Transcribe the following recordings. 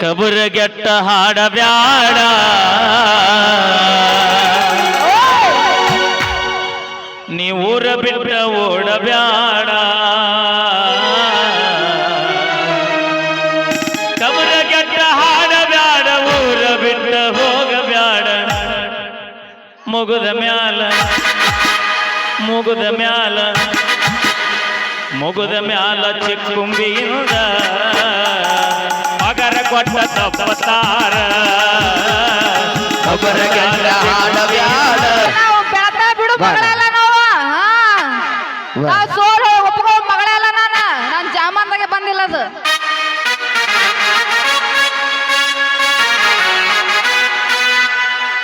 ಕಬುರಗೆಟ್ಟ ಹಾಡಬ್ಯಾಡ. ಊರ ಬಿಟ್ಟ ಓಡಬ್ಯಾಡ. ಕಬುರಗೆಟ್ಟ ಹಾಡಬ್ಯಾಡ, ಊರ ಬಿಟ್ಟ ಹೋಗಬ್ಯಾಡ. ಮುಗುದ ಮ್ಯಾಲ ಮುಗುದ ಮ್ಯಾಲ ಮುಗುದ ಮ್ಯಾಲ ಚಿಕ್ಕುಂಬಿಯಿಂದ ಮಗರ ಕೊಟ್ಟ ತಪ್ಪತಾರ. ಒಬ್ಬರಗಂಡ ಹಾಡಬ್ಯಾಡ ನಾವು ಬೆಳತ ಬಿಡು. ಮಗಳೆಲ್ಲ ನಾವು. ಹಾ. ನಾವು ಸೋಲು ಒಪ್ಕೋ ಮಗಳೆಲ್ಲ ನಾನ. ನಾನು ಜಾಮಾನ್ದಾಗೆ ಬಂದಿಲ್ಲ ಅದು.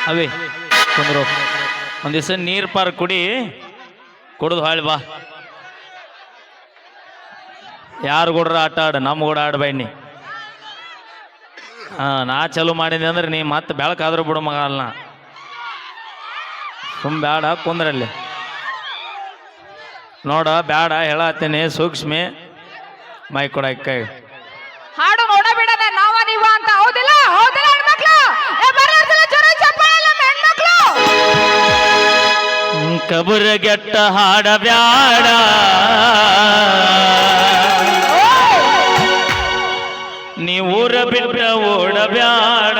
ಅವೇ ಕುಂದ್ರು. ಒಂದ್ ದಿವಸ ನೀರ್ ಪಾರ್ ಕುಡಿ ಕುಡ್ದು ಹಾಳಿ ಬಾ. ಯಾರು ಕೂಡ ಆಟ ಆಡ ನಮ್ಮ ಕೂಡ ಆಡ್ಬೇಡಿ ಹಾ ನಾ ಚಲು ಮಾಡಿದೆ ಅಂದ್ರೆ ನೀ ಮತ್ತೆ ಬೆಳಕಾದ್ರೂ ಬಿಡು ಮಗ ಅಲ್ಲ ಸುಮ್ ಬೇಡ ಕುಂದ್ರಲ್ಲಿ ನೋಡ ಬೇಡ ಹೇಳತ್ತೀನಿ ಸೂಕ್ಷ್ಮಿ. ಮೈ ಕೊಡ ಕೈ. ಹಾಡು ನೋಡ ಬಿಡದೆ ನಾವ ನೀವ ಅಂತ ಹೌದಿಲ್ಲ? ಹೌದಿಲ್ಲ ಹೆಣ್ಮಕ್ಳು? ಕಬುರಗೆಟ್ಟ ಹಾಡಬ್ಯಾಡ ನೀ ಊರ ಬಿಟ್ಟ ಓಡಬ್ಯಾಡ.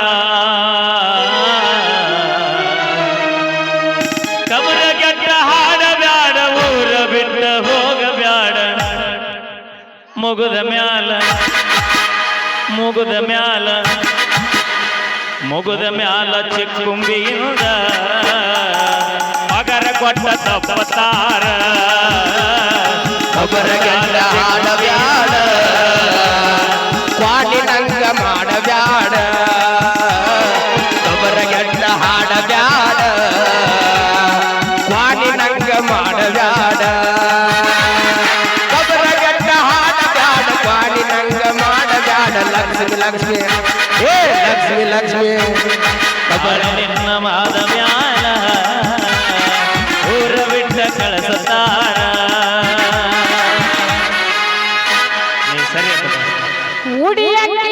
ಹಾಡ ಹಾಡಬ್ಯಾಡ, ಊರ ಬಿಟ್ಟ ಹೋಗಬ್ಯಾಡ. ಮುಗುದ ಮ್ಯಾಲ ಮುಗುದ ಮ್ಯಾಲ ಮುಗುದ ಮ್ಯಾಲ ಚಿಕ್ಕುಂಬಿಯಿಂದ ಅಗರ ಕೊಟ್ಟ ತಪ್ಪತಾರ. ಹಾಡ ಹಾಡಬ್ಯಾಡ ಕ್ವಾಟಿನಂಗ ಮಾಡಬ್ಯಾಡ. ಒಬ್ಬರಗಂಡ ಹಾಡಬ್ಯಾಡ. ಕ್ವಾಟಿನಂಗ ಮಾಡಬ್ಯಾಡ. ಒಬ್ಬರಗಂಡ ಹಾಡಬ್ಯಾಡ ಕ್ವಾಟಿನಂಗ ಮಾಡಬ್ಯಾಡ. ಲಕ್ಷ್ಮಿ ಲಕ್ಷ್ಮಿ. ಏ, ಲಕ್ಷ್ಮಿ ಲಕ್ಷ್ಮಿ. ಒಬ್ಬರ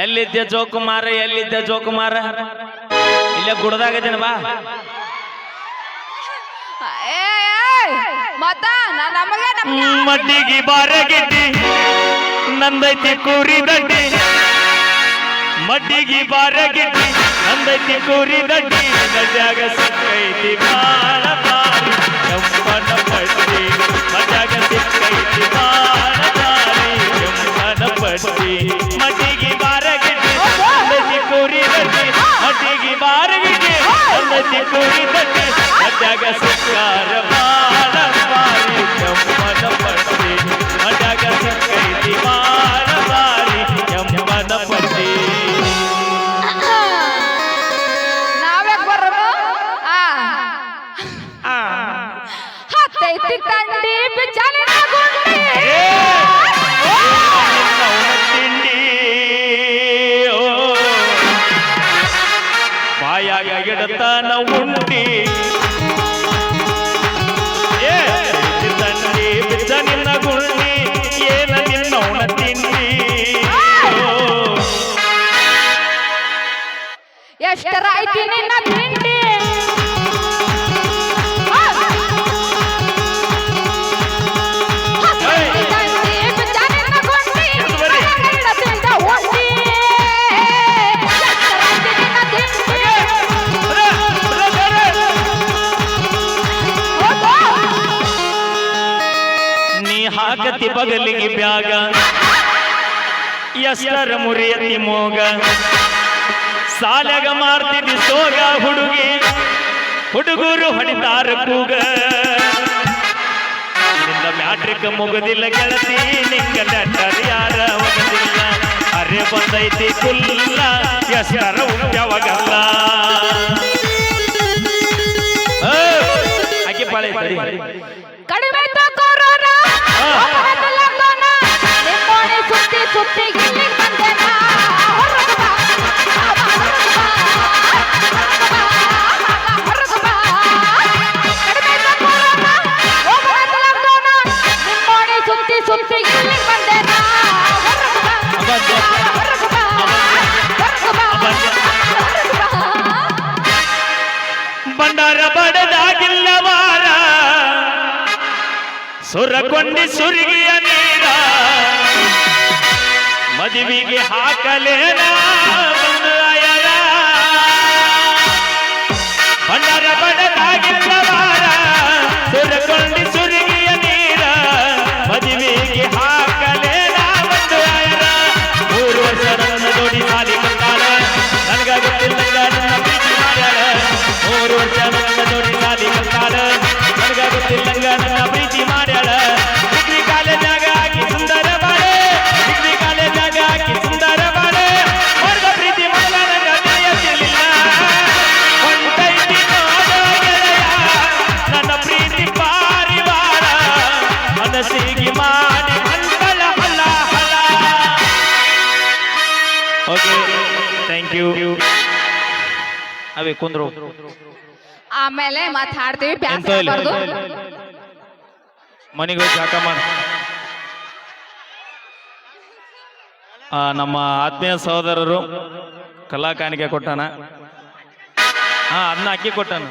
ಎಲ್ಲಿದ್ದೆ ಜೋಕುಮಾರ ಎಲ್ಲಿದ್ದೆ ಜೋಕುಮಾರ? ಇಲ್ಲೇ ಗುಡದಾಗ ಬಾ. ಮಟ್ಟಿಗೆ ಬಾರಗಿಡ್ಡಿ ನಂದೈತಿ ಕೂರಿ ದಡ್ಡಿ. ಮಡ್ಡಿಗೆ ಬಾರಗಿಡ್ಡಿ ನಂದೈತಿ ಕೂರಿ ದಡ್ಡಿ. ಗಡ್ಯಾಗ ಸಕ್ಕೈತಿ ಬಾಳ ದಡ್ಡಿ ಮಡ್ಯಾಗ ಸಿಕ್ಕಾರ ಬಾಳ ಬಾರಿ ಕೆಂಪನ ಪಟ್ಟಿ. ಮಡ್ಯಾಗ ಸಿಕ್ಕೈತಿ ಬಾಳ ಬಾರಿ ಪಟ್ಟಿ. ನಾವ್ಯಾಕ್ ಬರೋದು? ಆ. ಹತ್ತೈತಿ ಬಾಯಾಗ ಉಂಟಿ ಏ, ನಿನ್ನ. ಎಷ್ಟರ ಐತಿ ನಿನ್ನ ಹಾಕತಿ ಬಗಲಿಗೆ ಬ್ಯಾಗ? ಎಷ್ಟರ ಮುರಿಯತಿ ಮೋಗ? ಸಾಲಗ ಮಾಡ್ತಿದ್ದಿ ಸೋಗ ಹುಡುಗಿ, ಹುಡುಗರು ಹೊಡಿತಾರ ಕೂಗ. ಮ್ಯಾಟ್ರಿಕ್ ಮುಗುದಿಲ್ಲ ಗೆಳತಿ, ನಿಂಗ ಲೆಟರ್ ಯಾರ ಒಗದಿಲ್ಲ ಅರೆ ಬಂದೈತಿ ಕುಲ್ಲ ಯಾರ ಯಾವಾಗಲ್ಲ ಸುರಕೊಂಡಿ ಸುರಿಗಿಯ ನೀರ. ಮದುವೆಗೆ ಹಾಕಲೇನ ಬಂಡರ ಬಡದಾಗಿಲ್ಲವಾರ ಸುರಕೊಂಡಿ ಥ್ಯಾಂಕ್ ಯು ಅವೇ ಕುಂದ್ರು. ಆಮೇಲೆ ಮಾತಾಡ್ತೀವಿ ಹಾಡ್ತೀವಿ ಬ್ಯಾಸ ಎಂತ ಇಲ್ಲ. ಬರ್ದು ಮನೆಗೆ ಹೋಗಿ ಜಾಕ ಮಾಡಿ. ಆ, ನಮ್ಮ ಆತ್ಮೀಯ ಸಹೋದರರು ಕಲಾ ಕಾಣಿಕೆ ಕೊಟ್ಟಾನ ಹಾ ಅದನ್ನ ಅಕ್ಕಿ ಕೊಟ್ಟಾನ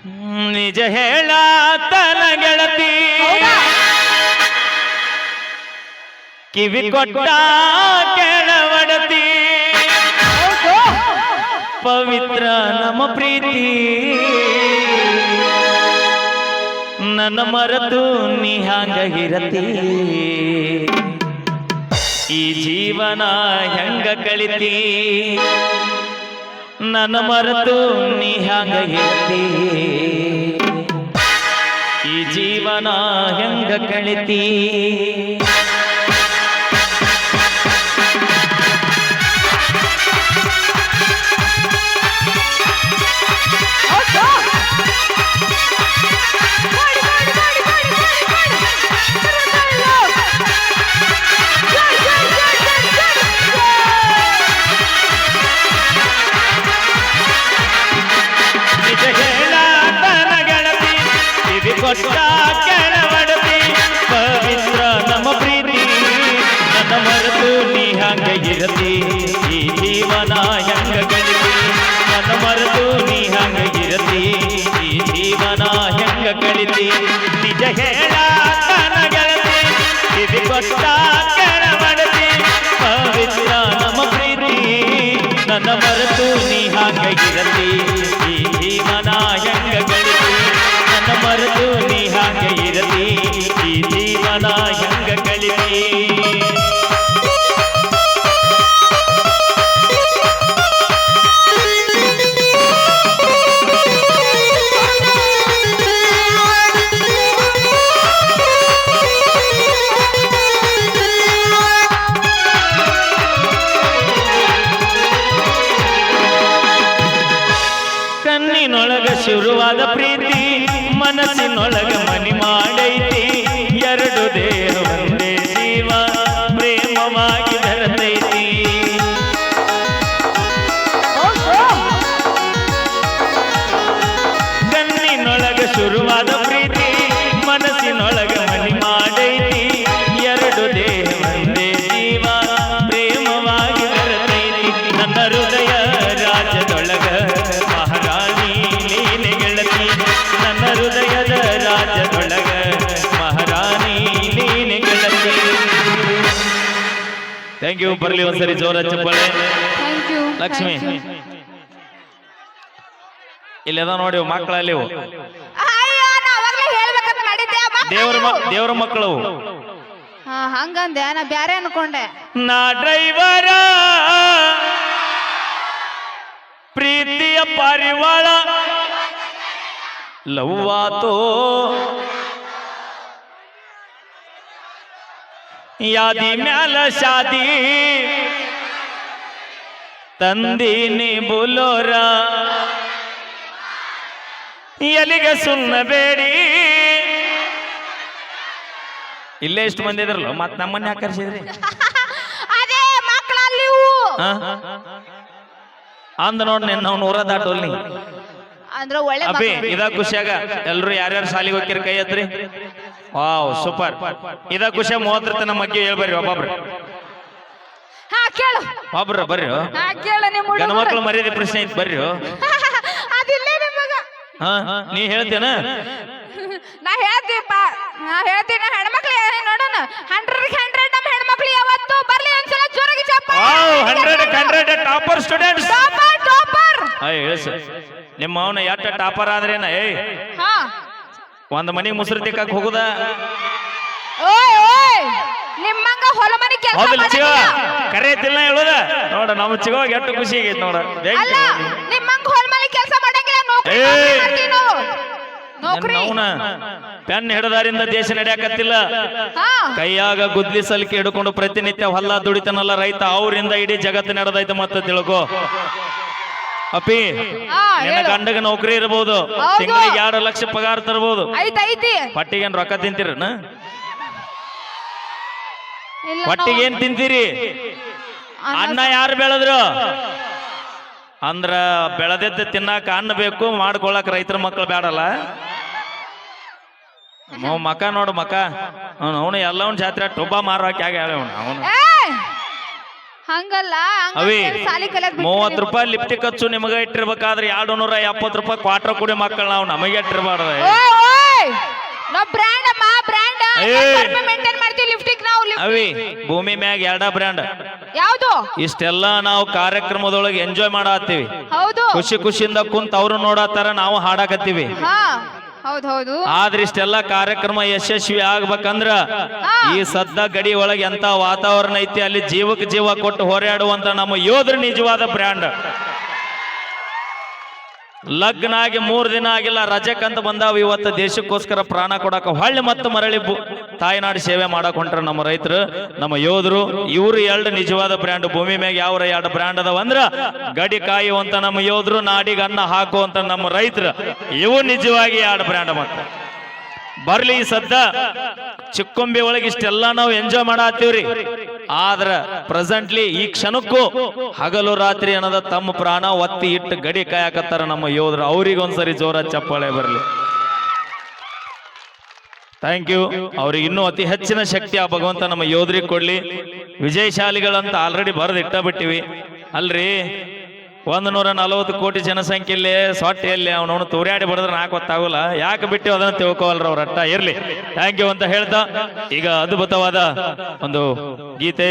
ಹ್ಮ್, ನಿಜ ಹೇಳ ತನ ಗೆಳತಿ. ಕಿವಿ ಕೊಟ್ಟ ಕೆಳವಡತಿ. ಪವಿತ್ರ ನಮ್ಮ ಪ್ರೀತಿ. ನನ್ನ ಮರೆತು ನೀ ಹಂಗ ಈ ಜೀವನ ಹೆಂಗ ಕಳಿತಿ ನನ್ನ ಮರೆತು ನೀ ಹಂಗ ಈ ಜೀವನ ಹೆಂಗ ಕಳಿತಿ? ಶುರುವಾದ ಪ್ರೀತಿ ಮನಸ್ಸಿನೊಳಗ ಬರ್ಲಿ ಒಂದ್ಸರಿ ಜೋರ ಚಪ್ಪಳೆ ಲಕ್ಷ್ಮಿ. ಇಲ್ಲದ ನೋಡಿ ಮಕ್ಕಳಲ್ಲಿ. ದೇವ್ರ ಮ- ದೇವ್ರ ಮಕ್ಕಳು ಹಂಗಂದೆ. ನಾ ಬ್ಯಾರೆ ಅನ್ಕೊಂಡೆ. ನಾ ಡ್ರೈವರ. ಪ್ರೀತಿಯ ಪಾರಿವಾಳ. ಲವ್ವಾತೋ. ಯಾದಿ ಮ್ಯಾಲ ಶಾದಿ. ತಂದೀನಿ ಬುಲೋರ. ಎಲ್ಲಿಗೆ ಸುನ್ನಬೇಡಿ ಇಲ್ಲೇ ಎಷ್ಟು ಮಂದಿ ಇದ್ರಲ್ಲ ಮತ್ ನಮ್ಮನ್ನ ಆಕರ್ಷಿದ್ರಿ ಅದೇ ನೋಡ್ ನಾವು ನೂರ ದಾಟೋಲ್ ನೀ. ಅಂದ್ರ ಒಳ್ಳೆ ಅಬ್ಬಿ. ಇದ ಖುಷಿಯಾಗ ಎಲ್ರು ಯಾರ್ಯಾರು ಶಾಲಿಗೆ ಹೋಗಿರ್ ಕೈ ಎತ್ರಿ? Wow super. ಇದ ಖುಷಿ ಮೂವತ್ತರ ತನ ಮಗ್ಗೆ ಹೇಳ್ಬರ್ರಿ ಒಬ್ಬೊಬ್ರು. ಹಾ ಕೇಳು. ಒಬ್ರ ಬರ್ರಿ. ಹಾ ಕೇಳು ನಿಮ್ಮ ಗಂಡ ಹುಡುಗರು ಮಕ್ಳು ಮರ್ಯಾದೆ ಪ್ರಶ್ನೆ ಐತಿ ಬರ್ರಿ. ಅದಿಲ್ಲೇ ನಿಮಗ. ಹಾ ನೀ ಹೇಳ್ತೇನ? ನಾ ಹೇಳ್ತೀಪ್ಪ. ನಾ ಹೇಳ್ತೀನಿ ಹೆಣ್ಮಕ್ಳು ಹೇಳಿ ನೋಡೋಣ. ಹಂಡ್ರೆಡ್ ಹಂಡ್ರೆಡ್ ನಮ್ಮ ಹೆಣ್ಮಕ್ಳು ಯಾವತ್ತು ಬರ್ಲಿ ಒಂದ್ಸಲ ಜೋರಾಗಿ hundred hundred topper students topper topper ಅಯ್ಯ ಹೇಳಿ ನಿಮ್ಮ ಅವನ ಎಟ್ಟ ಟಾಪರ್ ಆದ್ರೇನ? ಏಯ್. ಹಾ. ಒಂದ್ ಮನೆ ಮುಸ್ರಿ ತಿಕ್ಕ ಹೋಗುದ? ಓಯ್ ಓಯ್ ನಿಮ್ಮಂಗ ಹೊಲ ಮನೆ ಕೆಲಸ ಹೌದಿಲ್ಲ ಚಿಗ ಕರೆ ಐತಿಲ್ಲ ಹೇಳುದ? ನೋಡ ನಮ್ಮ ಚಿಗೋ ಎಷ್ಟು ಖುಷಿ ಆಗೈತಿ ನೋಡ. ಅಲ್ಲ ನಿಮ್ಮಂಗ ಹೊಲ ಮನೆ ಕೆಲಸ ಮಾಡಂಗಿಲ್ಲ ನೌಕರಿ ಏಯ್! ನೌಕರಿ ಮಾಡ್ತೀವಿ ನಾವು. ನೌಕರಿ? ಅವನ ಪೆನ್ ಹಿಡದಾರಿಂದ ದೇಶ ನಡೆಯಕತ್ತಿಲ್ಲ. ಹಾ. ಕೈಯಾಗ ಗುದ್ಲಿ ಸಲಿಕೆ ಹಿಡ್ಕೊಂಡು ಪ್ರತಿನಿತ್ಯ ಹೊಲ ದುಡಿತನಲ್ಲ ರೈತ ಅವರಿಂದ ಇಡೀ ಜಗತ್ತು ನಡೆದೈತೆ ಮತ್ತೆ ತಿಳ್ಕೊ. ಅಪ್ಪಿ ನಿನ್ನ ಗಂಡಗ ನೌಕರಿ ಇರಬಹುದು ಹೌದು. ತಿಂಗಳಿಗೆ ಎರಡು ಲಕ್ಷ ಪಗಾರ ತರಬಹುದು ಪಟ್ಟಿಗೆ ಏನ್ ಪಟ್ಟಿಗೇನ್ ರೊಕ್ಕ ತಿಂತೀರ ಪಟ್ಟಿಗೆ ಏನ್ ತಿಂತೀರಿ? ಅನ್ನ ಯಾರು ಬೆಳೆದ್ರು? ಅಂದ್ರ ಬೆಳೆದಿದ್ದ ತಿನ್ನಾಕ ಅನ್ನ ಬೇಕು ಮಾಡ್ಕೊಳಕ್ ರೈತರ ಮಕ್ಕಳು ಬೇಡಲ್ಲ ಮಕ ನೋಡು ಮಕ. ಅವನು ಅವನು ಎಲ್ಲವನ್ ಜಾತ್ರೆ ಟೊಬ್ಬ ಮಾರೋಕೆ ಆಗ ಅವನು. ಅವನು! ಹಂಗಲ್ಲ ಹಂಗ ಅವಿ ಸಾಲಿ ಕಲಿಯಕ್ ಬಿಟ್ರಿ ಮೂವತ್ ರೂಪಾಯಿ ಲಿಪ್ಟಿಕ್ ಹಚ್ಚು ನಿಮಗೆ ಇಟ್ಟಿರ್ಬೇಕಾದ್ರೆ ಎರಡು ನೂರ ಎಪ್ಪತ್ತು ರೂಪಾಯಿ ಕ್ವಾರ್ಟರ್ ಕುಡಿ ಮಕ್ಕಳು ನಾವು ನಮಗೆ ಇಟ್ಟಿರ್ಬಾರ್ದು ಓಯ್ ಓಯ್ ನಾವ್! ಮೇಂಟೈನ್ ಮಾಡ್ತೀವಿ ಲಿಫ್ಟಿಕ್ ನಾವು ಲಿಫ್ಟ್ ಅವಿ ಭೂಮಿ ಮ್ಯಾಗ ಎರಡ ಬ್ರ್ಯಾಂಡ್ ಯಾವುದು? ಇಷ್ಟೆಲ್ಲ ನಾವು ಕಾರ್ಯಕ್ರಮದೊಳಗೆ ಎಂಜಾಯ್ ಮಾಡತ್ತೀವಿ. ಹೌದು. ಖುಷಿ ಖುಷಿಯಿಂದ ಕುಂತ ಅವ್ರು ನೋಡತ್ತಾರ ನಾವು ಹಾಡಾಕತ್ತೀವಿ. ಹಾ ಹೌದ್ ಹೌದು. ಆದ್ರೆ ಇಷ್ಟೆಲ್ಲ ಕಾರ್ಯಕ್ರಮ ಯಶಸ್ವಿ ಆಗ್ಬೇಕಂದ್ರ ಈ ಸದ್ದ ಗಡಿ ಒಳಗೆ ಎಂತ ವಾತಾವರಣ ಐತಿ ಅಲ್ಲಿ ಜೀವಕ್ಕೆ ಜೀವ ಕೊಟ್ಟು ಹೋರಾಡುವಂತ ನಮ್ಮ ಯೋಧರು ನಿಜವಾದ ಬ್ರ್ಯಾಂಡ್ ಲಗ್ನ ಆಗಿ ಮೂರು ದಿನ ಆಗಿಲ್ಲ ರಜಕ್ಕಂತ ಬಂದಾವ ಇವತ್ತು ದೇಶಕ್ಕೋಸ್ಕರ ಪ್ರಾಣ ಕೊಡಕ ಹೊಳ್ಳಿ ಮತ್ತು ಮರಳಿ ತಾಯಿನಾಡು ಸೇವೆ ಮಾಡಕ್ ಹೊಂಟ್ರ ನಮ್ಮ ರೈತರು, ನಮ್ಮ ಯೋಧರು. ಇವ್ರು ಎರಡು ನಿಜವಾದ ಬ್ರ್ಯಾಂಡ್, ಭೂಮಿ ಮ್ಯಾಗ ಯಾವ ಎರಡು ಬ್ರ್ಯಾಂಡ್ ಅದಾವ ಅಂದ್ರ ಗಡಿ ಕಾಯುವಂತ ನಮ್ಮ ಯೋಧರು, ನಾಡಿಗೆ ಅನ್ನ ಹಾಕುವಂತ ನಮ್ಮ ರೈತರು. ಇವು ನಿಜವಾಗಿ ಎರಡು ಬ್ರ್ಯಾಂಡ್ ಮತ್ತೆ. ಬರ್ಲಿ ಈ ಸದ್ದ ಚಿಕ್ಕೊಂಬಿ ಒಳಗೆ ಇಷ್ಟೆಲ್ಲ ನಾವು ಎಂಜಾಯ್ ಮಾಡತ್ತೀವ್ರಿ. ಆದ್ರ ಪ್ರೆಸೆಂಟ್ಲಿ ಈ ಕ್ಷಣಕ್ಕೂ ಹಗಲು ರಾತ್ರಿ ಅನ್ನದ ತಮ್ಮ ಪ್ರಾಣ ಒತ್ತಿ ಇಟ್ಟು ಗಡಿ ಕಾಯಕತ್ತಾರ ನಮ್ಮ ಯೋಧರು. ಅವ್ರಿಗೆ ಒಂದ್ಸರಿ ಜೋರ ಚಪ್ಪಾಳೆ ಬರಲಿ. ಥ್ಯಾಂಕ್ ಯು ಅವ್ರಿಗೆ ಇನ್ನೂ ಅತಿ ಹೆಚ್ಚಿನ ಶಕ್ತಿ ಆ ಭಗವಂತ ನಮ್ಮ ಯೋಧರಿಗೆ ಕೊಡ್ಲಿ. ವಿಜಯಶಾಲಿಗಳಂತ ಆಲ್ರೆಡಿ ಬರೆದಿಟ್ಟ ಬಿಟ್ಟಿವಿ ಅಲ್ರಿ? ಒಂದು ನೂರ ನಲವತ್ತು ಕೋಟಿ ಜನಸಂಖ್ಯೆಯಲ್ಲಿ ಸೊಟ್ಟೆಯಲ್ಲಿ ಅವನವನು ತೂರ್ಯಾಡಿ ಬಡಿದ್ರೆ ನಾಲ್ಕು ಗೊತ್ತಾಗಲ್ಲ. ಯಾಕೆ ಬಿಟ್ಟು ಅದನ್ನ ತಿಳ್ಕೋವಲ್ರ ಅವ್ರ ಅಟ್ಟ? ಇರ್ಲಿ. ಥ್ಯಾಂಕ್ ಯು ಅಂತ ಹೇಳ್ತಾ, ಈಗ ಅದ್ಭುತವಾದ ಒಂದು ಗೀತೆ.